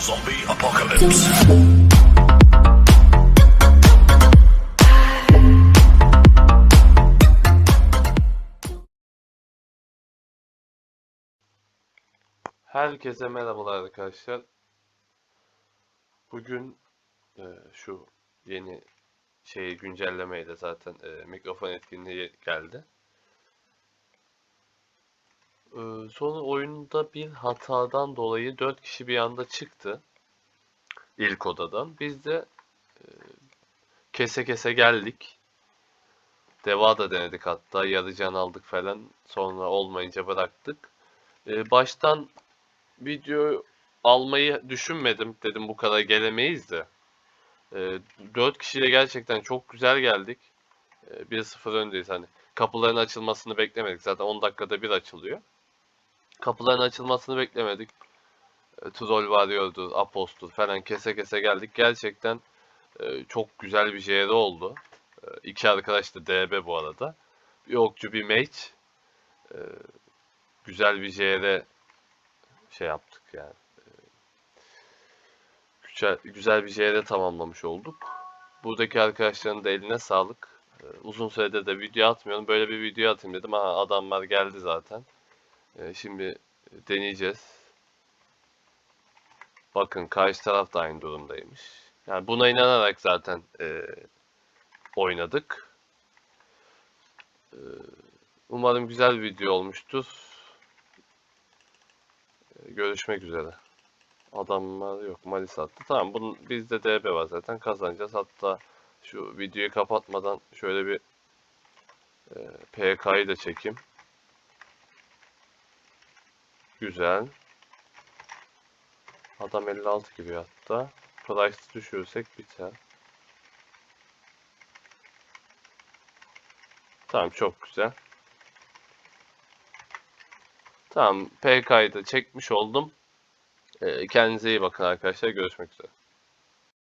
Zombie apocalypse. Herkese merhabalar arkadaşlar. Bugün e, şu yeni şeyi güncellemeyle zaten e, mikrofon etkinliği geldi. E, sonra oyunda bir hatadan dolayı 4 kişi bir anda çıktı. İlk odadan. Biz de e, kese kese geldik. Deva da denedik hatta. Yarı can aldık falan. Sonra olmayınca bıraktık. E, baştan video almayı düşünmedim. Dedim bu kadar gelemeyiz de. E, 4 kişiyle gerçekten çok güzel geldik. E, 1-0 öndeyiz hani. Kapıların açılmasını beklemedik. Zaten 10 dakikada bir açılıyor. Kapıların açılmasını beklemedik. E, Troll varıyordu, Apostur falan kese kese geldik. Gerçekten e, çok güzel bir JR oldu. E, iki arkadaş da DB bu arada. Bir okçu bir mage. E, güzel bir JR şey yaptık yani. Güzel, güzel bir JR tamamlamış olduk. Buradaki arkadaşların da eline sağlık. Uzun süredir de video atmıyorum. Böyle bir video atayım dedim. Ha adamlar geldi zaten. Ee, Şimdi deneyeceğiz. Bakın karşı taraf da aynı durumdaymış. Yani buna inanarak zaten e, oynadık. Ee, Umarım güzel bir video olmuştur. Görüşmek üzere. Adamlar yok. Malis attı. Tamam bunun, bizde DB var zaten. Kazanacağız. Hatta şu videoyu kapatmadan şöyle bir e, PK'yı da çekeyim. Güzel. Adam 56 gibi hatta. Price düşürsek biter. Tamam çok güzel. Tamam PK'yı da çekmiş oldum. Ee, kendinize iyi bakın arkadaşlar. Görüşmek üzere.